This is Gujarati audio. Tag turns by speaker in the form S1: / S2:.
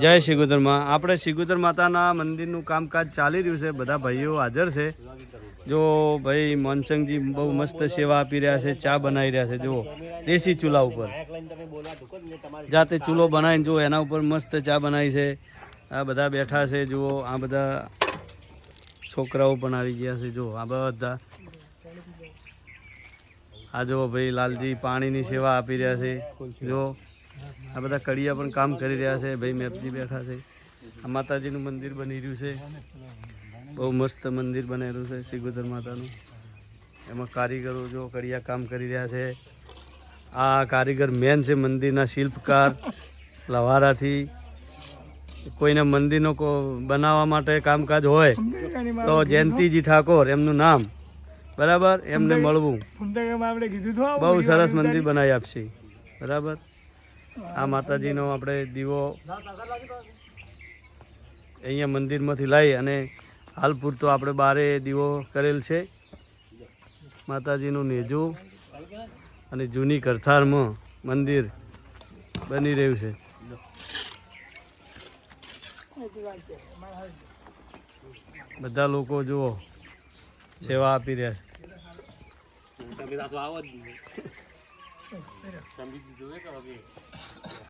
S1: જય શિગોતરમાં આપણે શિગોતર માતાના મંદિરનું કામકાજ ચાલી રહ્યું છે. બધા ભાઈઓ હાજર છે. જો ભાઈ મોનસંગજી બહુ મસ્ત સેવા આપી રહ્યા છે, ચા બનાવી રહ્યા છે. જુઓ, દેશી ચૂલા ઉપર. જાતે ચૂલો બનાવીને જુઓ, એના ઉપર મસ્ત ચા બનાવી છે. આ બધા બેઠા છે, જુઓ, આ બધા છોકરાઓ પણ આવી ગયા છે. જુઓ, આ બધા. આ જુઓ ભાઈ, લાલજી પાણીની સેવા આપી રહ્યા છે. જો આ બધા કડિયા પણ કામ કરી રહ્યા છે. ભાઈ મેપજી બેઠા છે. આ માતાજીનું મંદિર બની રહ્યું છે. બહુ મસ્ત મંદિર બનેલું છે સિગોદર માતાનું. એમાં કારીગરો જો કડિયા કામ કરી રહ્યા છે. આ કારીગર મેન છે મંદિરના શિલ્પકાર લવારાથી. કોઈને મંદિરનો કો બનાવવા માટે કામકાજ હોય તો જયંતિજી ઠાકોર એમનું નામ બરાબર? એમને મળવું. બહુ સરસ મંદિર બનાવી આપશે. બરાબર? આ માતાજીનો આપણે દીવો અહીંયા મંદિરમાંથી લાવી અને હાલ પૂરતો આપણે બારે દીવો કરેલ છે. માતાજીનું નેજું અને જૂની કરથારમાં મંદિર બની રહ્યું છે. બધા લોકો જુઓ, સેવા આપી રહ્યા છે. Там видите человека, вот